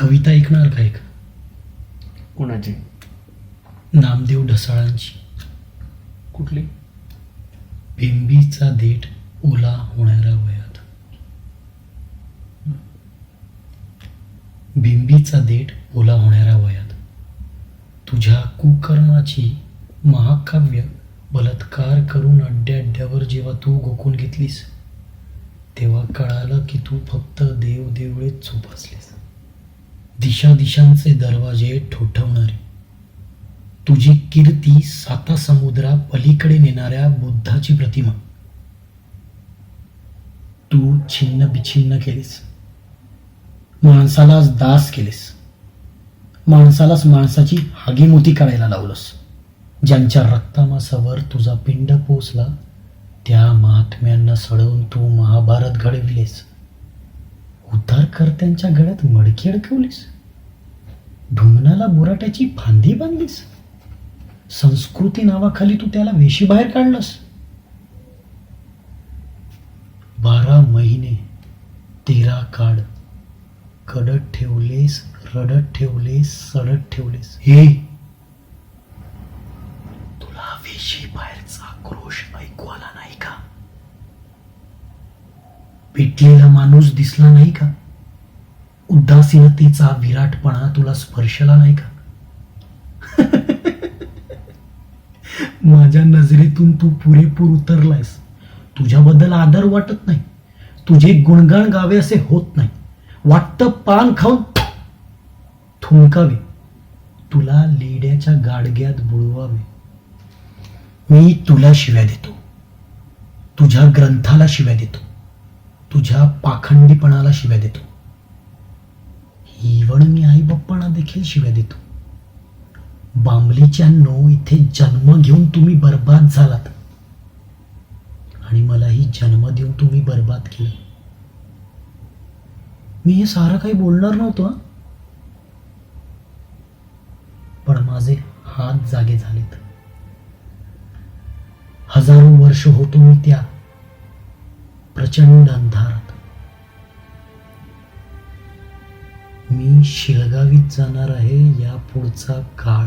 कविता ऐकणार का एक? कोणाची? नामदेव ढसाळांची. कुठली? बिंबीचा देठ ओला होणाऱ्या वयात. बिंबीचा देठ ओला होणाऱ्या वयात. तुझ्या कुकर्माची महाकाव्य बलात्कार करून अड्ड्याड्ड्यावर जेव्हा तू गोकून घेतलीस तेव्हा कळालं की तू फक्त देव देवळेच चोपासलीस दिशा दिशांचे दरवाजे ठोठवणारी. तुझी कीर्ती साता समुद्रा पलीकडे नेणाऱ्या बुद्धाची प्रतिमा. तू छिन्न बिछिन्न केलीस. माणसालाच दास केलीस. माणसालाच माणसाची हागीमुती करायला लावलंस. ज्यांच्या रक्तामासावर तुझा पिंड पोचला त्या महात्म्यांना सडवून तू महाभारत घडविलेस. उद्धारकर्त्यांच्या गळ्यात मडकी अडकवलीस ढुंगणाला बुराट्याची फांदी बांधलीस? संस्कृती नावाखाली तू त्याला वेशी बाहेर काढलंस? बारा महिने तेरा काढ कडत ठेवलेस रडत ठेवलेस सडत ठेवलेस. हे तुला वेशी बाहेरचा आक्रोश ऐकू आला नाही का? पिटलेला माणूस दिसला नाही का? उदासीनतेचा विराटपणा तुला स्पर्शला नाही का? माझ्या नजरेतून तू पुरेपूर उतरलायस. तुझ्याबद्दल आदर वाटत नाही. तुझे गुणगाण गावे असे होत नाही. वाटतं पान खाऊन थुंकावे. तुला लेड्याच्या गाडग्यात बुडवावे. मी तुला शिव्या देतो. तुझ्या ग्रंथाला शिव्या देतो. तुझ्या पाखंडीपणाला शिव्या देतो. इवण मी आई बाप्पांना देखील शिव्या देतो. बांबलीच्या नो इथे जन्म घेऊन तुम्ही बर्बाद झालात. आणि मलाही जन्म देऊन तुम्ही बर्बाद केलं. मी हे सारं काही बोलणार नव्हतो पण माझे हात जागे झालेत. हजारो वर्ष होतो मी त्या प्रचंड अंधार शिळगावीत जाणार आहे या पुढचा काळ.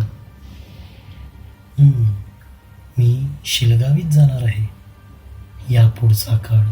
मी शिलगावीत जाणार आहे या पुढचा काळ.